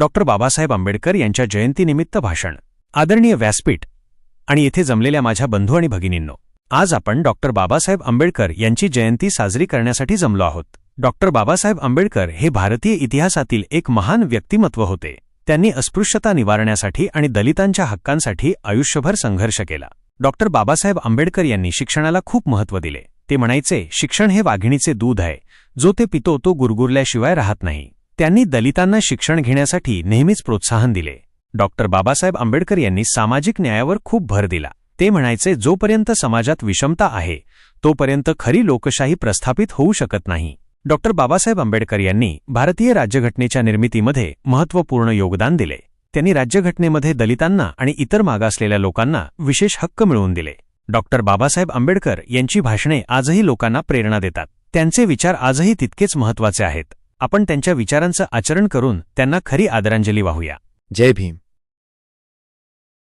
Doctor Babasaheb Ambedkar यांच्या जयंतीनिमित्त भाषण. आदरणीय व्यासपीठ आणि येथे जमलेल्या माझ्या बंधू आणि भगिनींनो आज आपण डॉक्टर बाबासाहेब आंबेडकर यांची जयंती साजरी करण्यासाठी जमलो आहोत. डॉक्टर बाबासाहेब आंबेडकर हे भारतीय इतिहासातील एक महान व्यक्तिमत्व होते. त्यांनी अस्पृश्यता निवारण्यासाठी आणि दलितांच्या हक्कांसाठी आयुष्यभर संघर्ष केला. डॉक्टर बाबासाहेब आंबेडकर यांनी शिक्षणाला खूप महत्त्व दिले. ते म्हणायचे शिक्षण हे वाघिणीचे दूध आहे. जो ते पितो तो गुरगुरल्याशिवाय राहत नाही. त्यांनी दलितांना शिक्षण घेण्यासाठी नेहमीच प्रोत्साहन दिले. डॉक्टर बाबासाहेब आंबेडकर यांनी सामाजिक न्यायावर खूप भर दिला. ते म्हणायचे जोपर्यंत समाजात विषमता आहे तोपर्यंत खरी लोकशाही प्रस्थापित होऊ शकत नाही. डॉक्टर बाबासाहेब आंबेडकर यांनी भारतीय राज्यघटनेच्या निर्मितीमध्ये महत्त्वपूर्ण योगदान दिले. त्यांनी राज्यघटनेमध्ये दलितांना आणि इतर मागासलेल्या लोकांना विशेष हक्क मिळवून दिले. डॉक्टर बाबासाहेब आंबेडकर यांची भाषणे आजही लोकांना प्रेरणा देतात. त्यांचे विचार आजही तितकेच महत्त्वाचे आहेत. आपण त्यांच्या विचारांचं आचरण करून त्यांना खरी आदरांजली वाहूया. जय भीम.